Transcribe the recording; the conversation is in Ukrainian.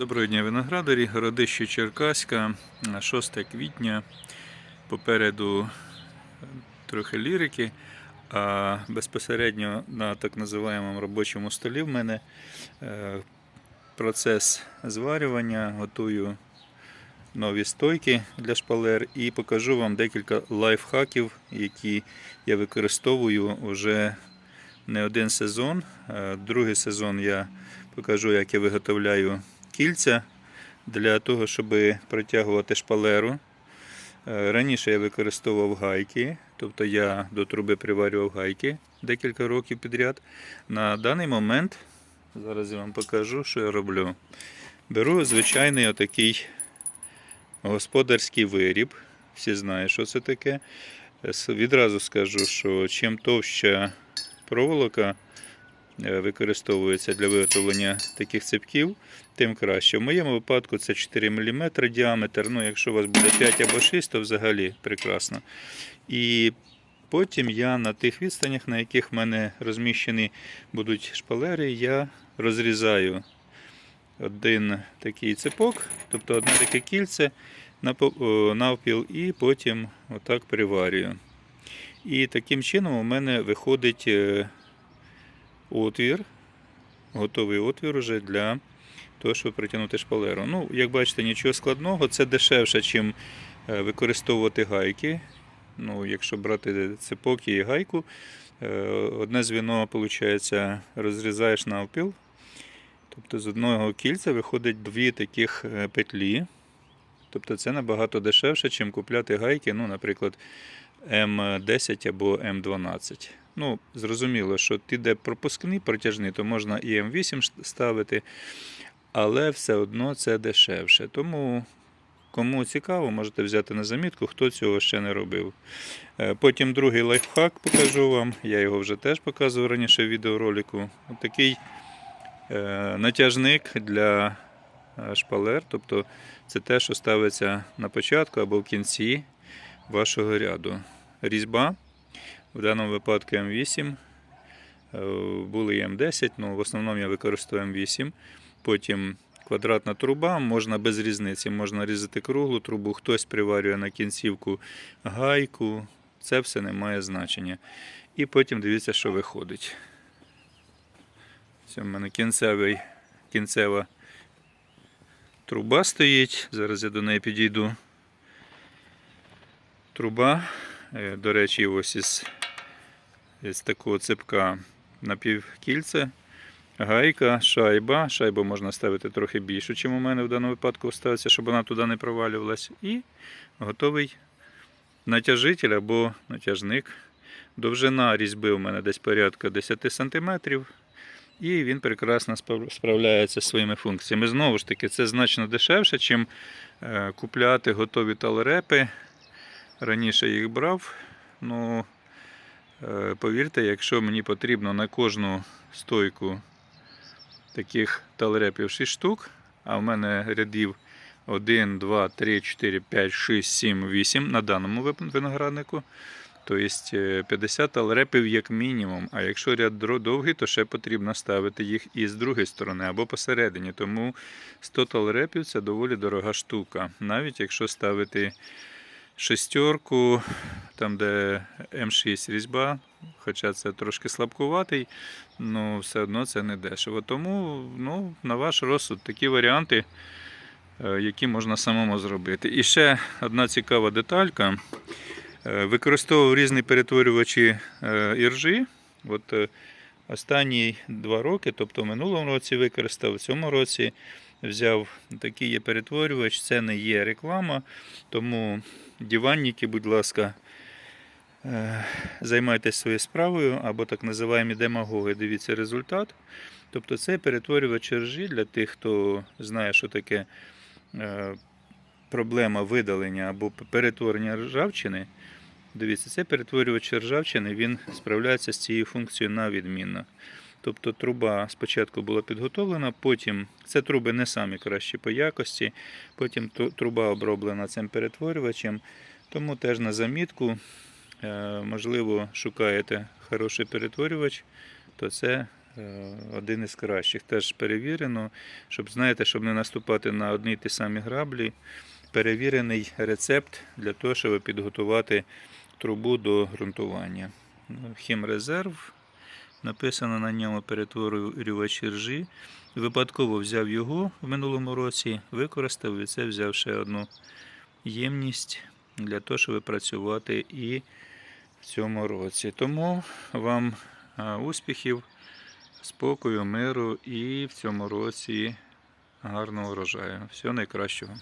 Доброго дня, виноградарі, городище Черкаська, 6 квітня. Попереду трохи лірики, а безпосередньо на так називаємому робочому столі в мене е, процес зварювання. Готую нові стойки для шпалер і покажу вам декілька лайфхаків, які я використовую вже не один сезон. Е, Другий сезон я покажу, як я виготовляю кільця для того, щоб протягувати шпалеру. Е, Раніше я використовував гайки, тобто я до труби приварював гайки декілька років підряд. На даний момент, зараз я вам покажу, що я роблю. Беру звичайний отакий господарський виріб. Всі знають, що це таке. Е, Відразу скажу, що чим товща проволока використовується для виготовлення таких цепків, тим краще. В моєму випадку це 4 мм діаметр. Ну, якщо у вас буде 5 або 6, то взагалі прекрасно. І потім я на тих відстанях, на яких в мене розміщені будуть шпалери, я розрізаю один такий цепок, тобто одне таке кільце навпіл, і потім отак приварюю. І таким чином у мене виходить е, отвір, готовий отвір уже для того, щоб притягнути шпалеру. Ну, як бачите, нічого складного, це дешевше, ніж використовувати гайки. Ну, якщо брати цепок і гайку, е, одне звіно, виходить, розрізаєш навпіл. Тобто з одного кільця виходить дві таких е, петлі. Тобто це набагато дешевше, ніж купляти гайки, ну, наприклад, М10 або М12. Ну, зрозуміло, що ті, де пропускні, протяжні, то можна і М8 ставити, але все одно це дешевше. Тому, кому цікаво, можете взяти на замітку, хто цього ще не робив. Е, Потім другий лайфхак покажу вам. Я його вже теж показував раніше в відеоролику. Такий е, натяжник для е, шпалер, тобто це те, що ставиться на початку або в кінці вашого ряду. Різьба, в даному випадку М8, е, були і М10, але в основному я використовую М8. Потім квадратна труба, можна без різниці, можна різати круглу трубу, хтось приварює на кінцівку гайку, це все не має значення. І потім дивіться, що виходить. Це в мене кінцевий, кінцева труба стоїть. Зараз я до неї підійду. Труба, е, до речі, ось із, із такого цепка напівкільце, гайка, шайба. Шайбу можна ставити трохи більшу, ніж у мене в даному випадку ставиться, щоб вона туди не провалювалась. І готовий натяжитель або натяжник. Довжина різьби у мене десь порядка 10 см. І він прекрасно справляється зі своїми функціями. Знову ж таки, це значно дешевше, ніж купляти готові талерепи. Раніше їх брав. Ну, е, повірте, якщо мені потрібно на кожну стойку таких талерепів 6 штук, а в мене рядів 1, 2, 3, 4, 5, 6, 7, 8 на даному винограднику. Тобто е, 50 талерепів як мінімум. А якщо ряд довгий, то ще потрібно ставити їх і з другої сторони або посередині. Тому 100 талерепів це доволі дорога штука. Навіть якщо ставити шестерку, там де М6 різьба, хоча це трошки слабкуватий, ну все одно це не дешево. Тому ну, на ваш розсуд такі варіанти, е, які можна самому зробити. І ще одна цікава деталька. Е, Використовував різні перетворювачі е, іржі. От останні два роки, тобто в минулому році використав, в цьому році взяв такий є перетворювач. Це не є реклама, тому диванники, будь ласка, займайтесь своєю справою або так називаємо демагоги. Дивіться результат. Тобто це перетворювач ржі для тих, хто знає, що таке е, проблема видалення або перетворення ржавчини. Дивіться, це перетворювач ржавчини, він справляється з цією функцією на відмінно. Тобто труба спочатку була підготовлена, потім це труби не самі кращі по якості, потім труба оброблена цим перетворювачем. Тому теж на замітку, е, можливо, шукаєте хороший перетворювач, то це е, один із кращих. Теж перевірено, щоб знаєте, щоб не наступати на одні ті самі граблі. Перевірений рецепт для того, щоб підготувати трубу до ґрунтування. Хімрезерв. Написано на ньому перетворювач ржі. Випадково взяв його в минулому році, використав і це взяв ще одну ємність для того, щоб працювати і в цьому році. Тому вам успіхів, спокою, миру і в цьому році гарного урожаю. Всього найкращого.